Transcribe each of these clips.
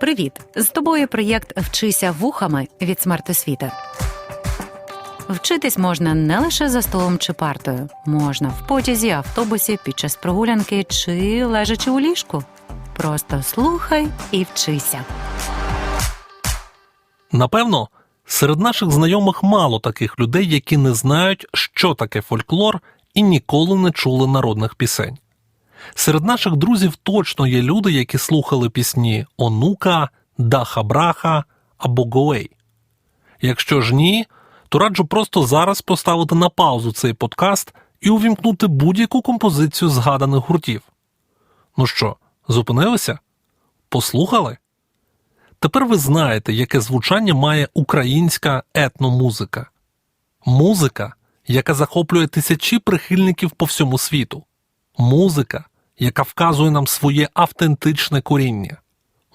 Привіт! З тобою проєкт Вчися вухами від смертосвіта. Вчитись можна не лише за столом чи партою, можна в потязі, автобусі, під час прогулянки чи лежачи у ліжку. Просто слухай і вчися. Напевно, серед наших знайомих мало таких людей, які не знають, що таке фольклор і ніколи не чули народних пісень. Серед наших друзів точно є люди, які слухали пісні Онука, Даха Браха або Гоей. Якщо ж ні, то раджу просто зараз поставити на паузу цей подкаст і увімкнути будь-яку композицію згаданих гуртів. Ну що, зупинилися? Послухали? Тепер ви знаєте, яке звучання має українська етномузика. Музика, яка захоплює тисячі прихильників по всьому світу. Музика, яка вказує нам своє автентичне коріння.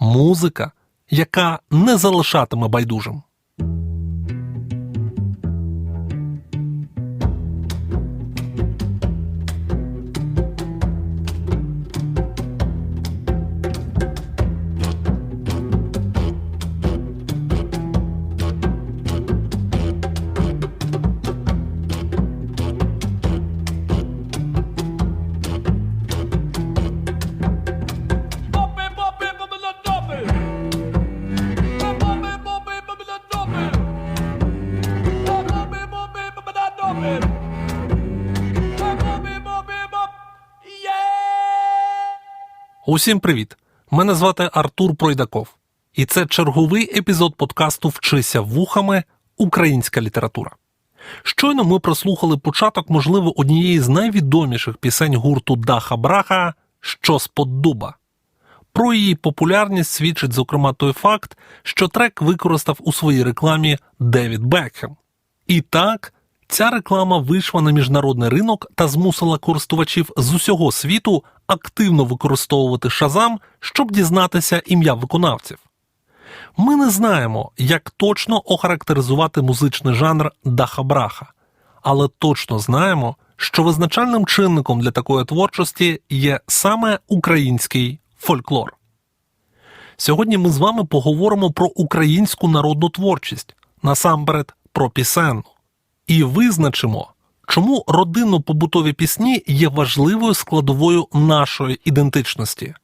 Музика, яка не залишатиме байдужим. Усім привіт! Мене звати Артур Пройдаков, і це черговий епізод подкасту Вчися вухами Українська література. Щойно ми прослухали початок, можливо, однієї з найвідоміших пісень гурту Даха Браха Що з-под дуба. Про її популярність свідчить, зокрема, той факт, що трек використав у своїй рекламі Девід Бекхем. І так, ця реклама вийшла на міжнародний ринок та змусила користувачів з усього світу активно використовувати шазам, щоб дізнатися ім'я виконавців. Ми не знаємо, як точно охарактеризувати музичний жанр даха-браха, але точно знаємо, що визначальним чинником для такої творчості є саме український фольклор. Сьогодні ми з вами поговоримо про українську народну творчість, насамперед про пісенну, і визначимо, чому родинно-побутові пісні є важливою складовою нашої ідентичності.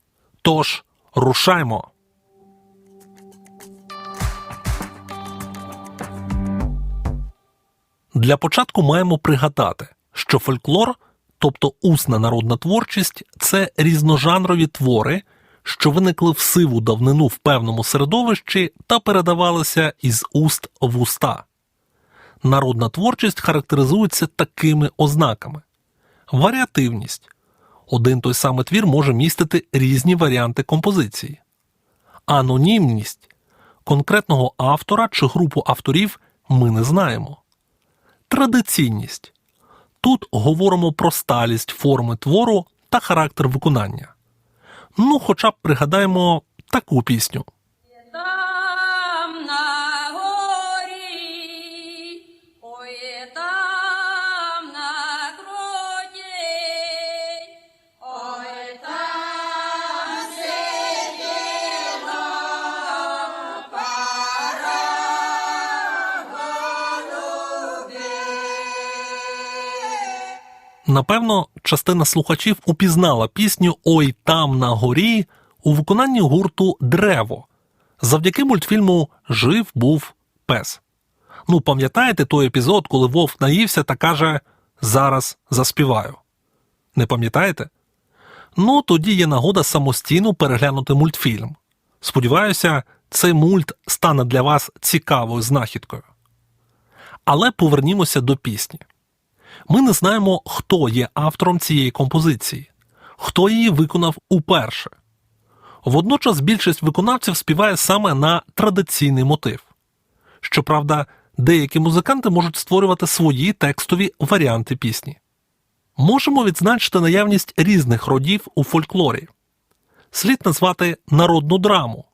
Тож, рушаймо! Для початку маємо пригадати, що фольклор, тобто усна народна творчість, це різножанрові твори, що виникли в сиву давнину в певному середовищі та передавалися із уст в уста. Народна творчість характеризується такими ознаками: варіативність. Один той самий твір може містити різні варіанти композиції, анонімність конкретного автора чи групу авторів ми не знаємо. Традиційність. Тут говоримо про сталість форми твору та характер виконання. Ну, хоча б пригадаємо таку пісню. Напевно, частина слухачів упізнала пісню Ой там на горі у виконанні гурту Древо завдяки мультфільму Жив був пес. Ну, пам'ятаєте той епізод, коли Вовк наївся та каже Зараз заспіваю. Не пам'ятаєте? Ну, тоді є нагода самостійно переглянути мультфільм. Сподіваюся, цей мульт стане для вас цікавою знахідкою. Але повернімося до пісні. Ми не знаємо, хто є автором цієї композиції, хто її виконав уперше. Водночас більшість виконавців співає саме на традиційний мотив. Щоправда, деякі музиканти можуть створювати свої текстові варіанти пісні. Можемо відзначити наявність різних родів у фольклорі. Слід назвати народну драму.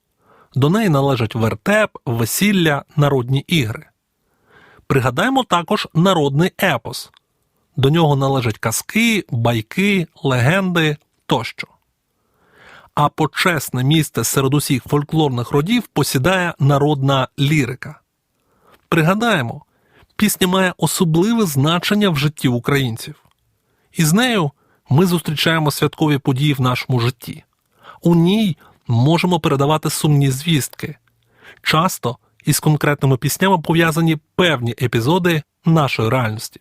До неї належать вертеп, весілля, народні ігри. Пригадаймо також народний епос. До нього належать казки, байки, легенди тощо. А почесне місце серед усіх фольклорних родів посідає народна лірика. Пригадаємо, пісня має особливе значення в житті українців. І з нею ми зустрічаємо святкові події в нашому житті. У ній можемо передавати сумні звістки. Часто із конкретними піснями пов'язані певні епізоди нашої реальності.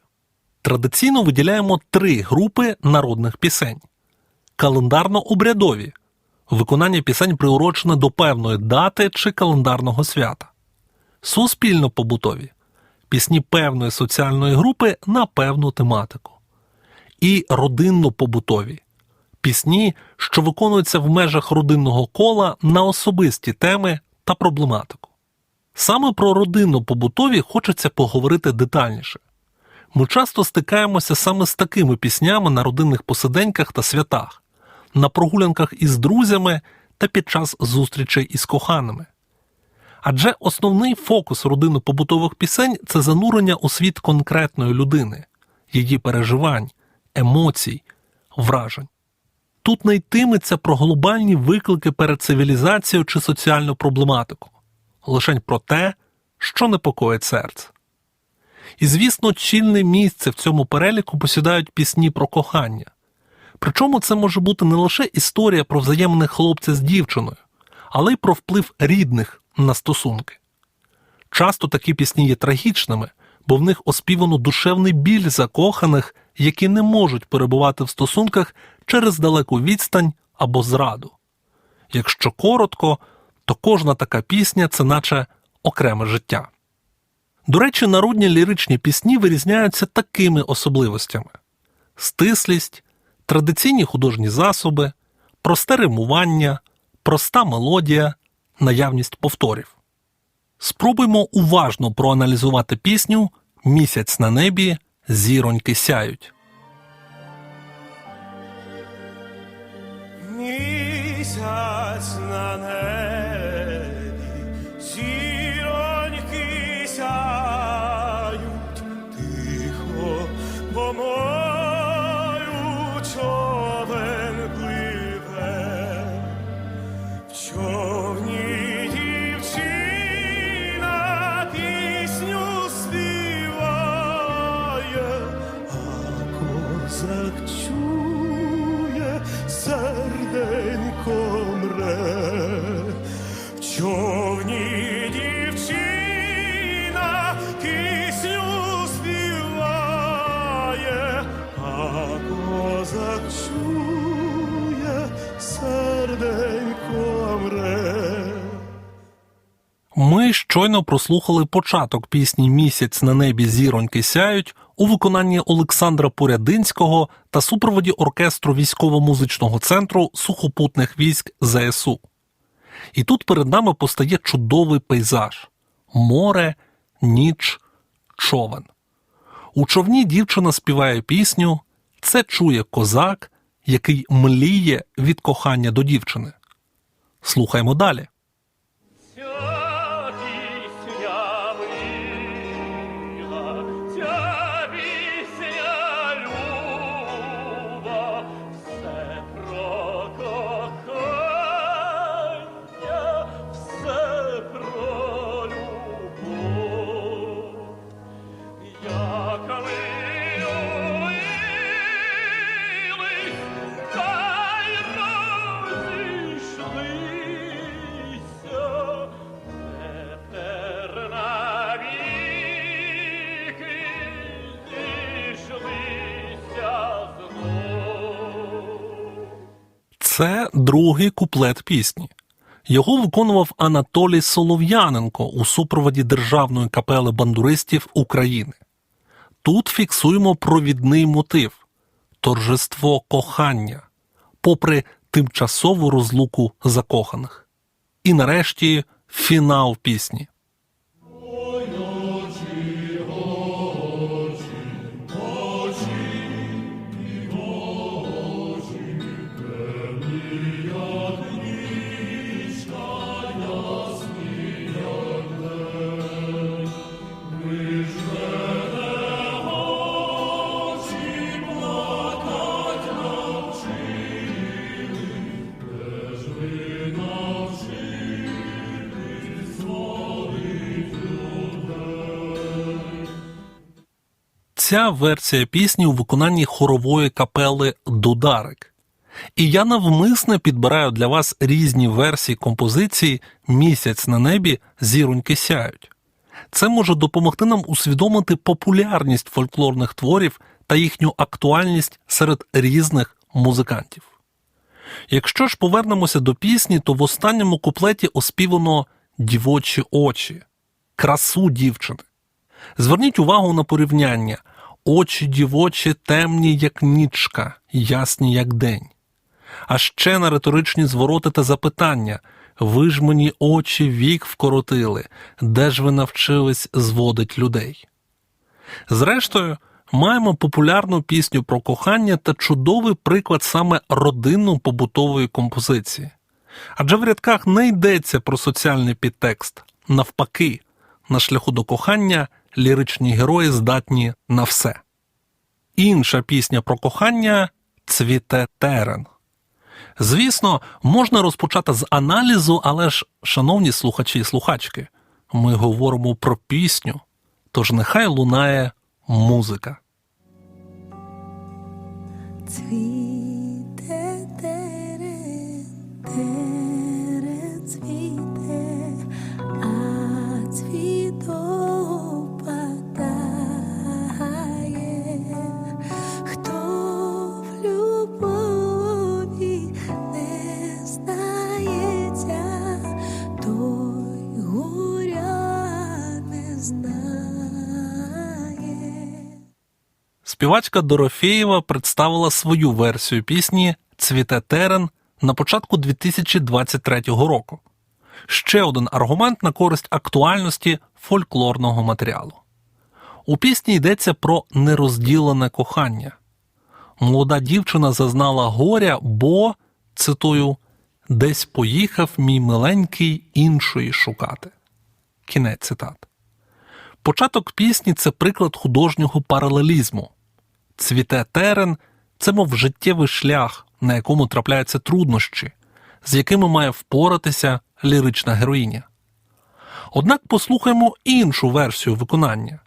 Традиційно виділяємо три групи народних пісень: календарно-обрядові. Виконання пісень приурочене до певної дати чи календарного свята, суспільно-побутові. Пісні певної соціальної групи на певну тематику, і родинно-побутові. Пісні, що виконуються в межах родинного кола на особисті теми та проблематику. Саме про родинно-побутові хочеться поговорити детальніше. Ми часто стикаємося саме з такими піснями на родинних посиденьках та святах, на прогулянках із друзями та під час зустрічей із коханими. Адже основний фокус родинно-побутових пісень це занурення у світ конкретної людини, її переживань, емоцій, вражень. Тут не йтиметься про глобальні виклики перед цивілізацією чи соціальну проблематику, лишень про те, що непокоїть серце. І, звісно, чільне місце в цьому переліку посідають пісні про кохання. Причому це може бути не лише історія про взаємних хлопця з дівчиною, але й про вплив рідних на стосунки. Часто такі пісні є трагічними, бо в них оспівано душевний біль закоханих, які не можуть перебувати в стосунках через далеку відстань або зраду. Якщо коротко, то кожна така пісня це наче окреме життя. До речі, народні ліричні пісні вирізняються такими особливостями: стислість, традиційні художні засоби, просте римування, проста мелодія, наявність повторів. Спробуймо уважно проаналізувати пісню Місяць на небі, зіроньки сяють. Місяць на небі, Ми щойно прослухали початок пісні Місяць на небі зіроньки сяють у виконанні Олександра Порядинського та супроводі оркестру військово-музичного центру сухопутних військ ЗСУ. І тут перед нами постає чудовий пейзаж море, ніч, човен. У човні дівчина співає пісню Це чує козак, який мліє від кохання до дівчини. Слухаймо далі. Це другий куплет пісні. Його виконував Анатолій Солов'яненко у супроводі Державної капели бандуристів України. Тут фіксуємо провідний мотив торжество кохання, попри тимчасову розлуку закоханих. І нарешті фінал пісні. Ця версія пісні у виконанні хорової капели Дударик. І я навмисне підбираю для вас різні версії композиції Місяць на небі зіроньки сяють. Це може допомогти нам усвідомити популярність фольклорних творів та їхню актуальність серед різних музикантів. Якщо ж повернемося до пісні, то в останньому куплеті оспівано дівочі очі, красу дівчини. Зверніть увагу на порівняння очі дівочі темні, як нічка, ясні, як день. А ще на риторичні звороти та запитання ви ж мені очі вік вкоротили, де ж ви навчились зводить людей. Зрештою, маємо популярну пісню про кохання та чудовий приклад саме родинно-побутової композиції. Адже в рядках не йдеться про соціальний підтекст. Навпаки, на шляху до кохання ліричні герої здатні на все. Інша пісня про кохання цвіте терен. Звісно, можна розпочати з аналізу, але ж, шановні слухачі і слухачки, ми говоримо про пісню, тож нехай лунає музика. Цвіте Співачка Дорофєєва представила свою версію пісні Цвіте терен на початку 2023 року. Ще один аргумент на користь актуальності фольклорного матеріалу. У пісні йдеться про нерозділене кохання. Молода дівчина зазнала горя, бо, цитую, десь поїхав мій миленький іншої шукати. Кінець цитат. Початок пісні це приклад художнього паралелізму. Цвіте терен це мов життєвий шлях, на якому трапляються труднощі, з якими має впоратися лірична героїня. Однак послухаємо іншу версію виконання.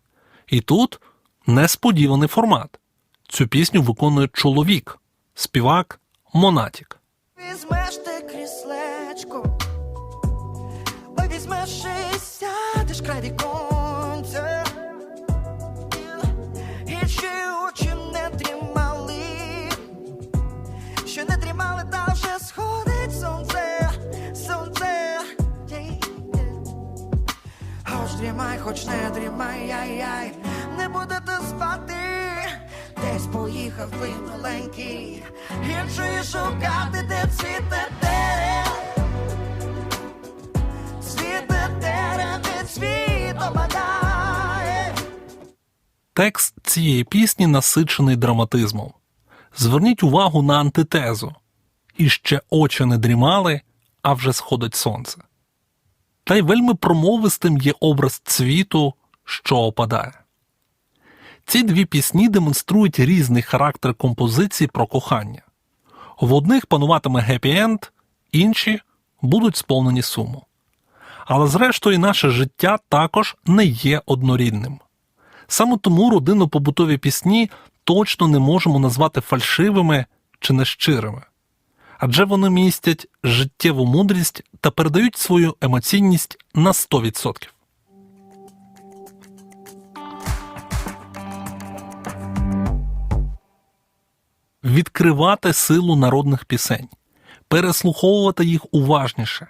І тут несподіваний формат. Цю пісню виконує чоловік, співак Монатік. Візьмеш ти кріслечко, візьмеш і сядеш край віконця, дрімай, хоч не дрімай, яй-яй, не будете спати, десь поїхав твій маленький, іншої шукати, де цвіте терен, цвіте терен, від світу падає. Текст цієї пісні насичений драматизмом. Зверніть увагу на антитезу. І ще очі не дрімали, а вже сходить сонце. Та й вельми промовистим є образ цвіту, що опадає. Ці дві пісні демонструють різний характер композиції про кохання. В одних пануватиме гепі-енд, інші будуть сповнені суму. Але зрештою, наше життя також не є однорідним. Саме тому родинно-побутові пісні точно не можемо назвати фальшивими чи нещирими, адже вони містять життєву мудрість та передають свою емоційність на 100%. Відкривати силу народних пісень, переслуховувати їх уважніше,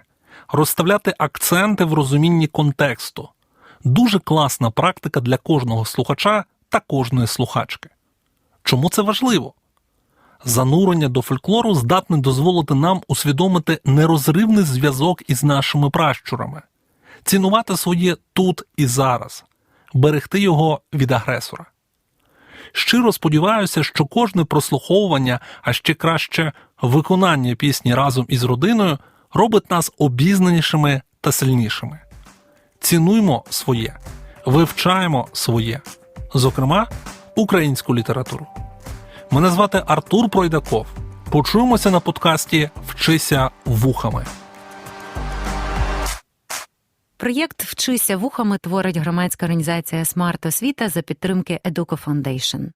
розставляти акценти в розумінні контексту, дуже класна практика для кожного слухача та кожної слухачки. Чому це важливо? Занурення до фольклору здатне дозволити нам усвідомити нерозривний зв'язок із нашими пращурами, цінувати своє тут і зараз, берегти його від агресора. Щиро сподіваюся, що кожне прослуховування, а ще краще виконання пісні разом із родиною робить нас обізнанішими та сильнішими. Цінуймо своє, вивчаємо своє, зокрема, українську літературу. Мене звати Артур Пройдаков. Почуємося на подкасті Вчися вухами. Проєкт Вчися вухами творить громадська організація Смарт Освіта за підтримки Educo Foundation.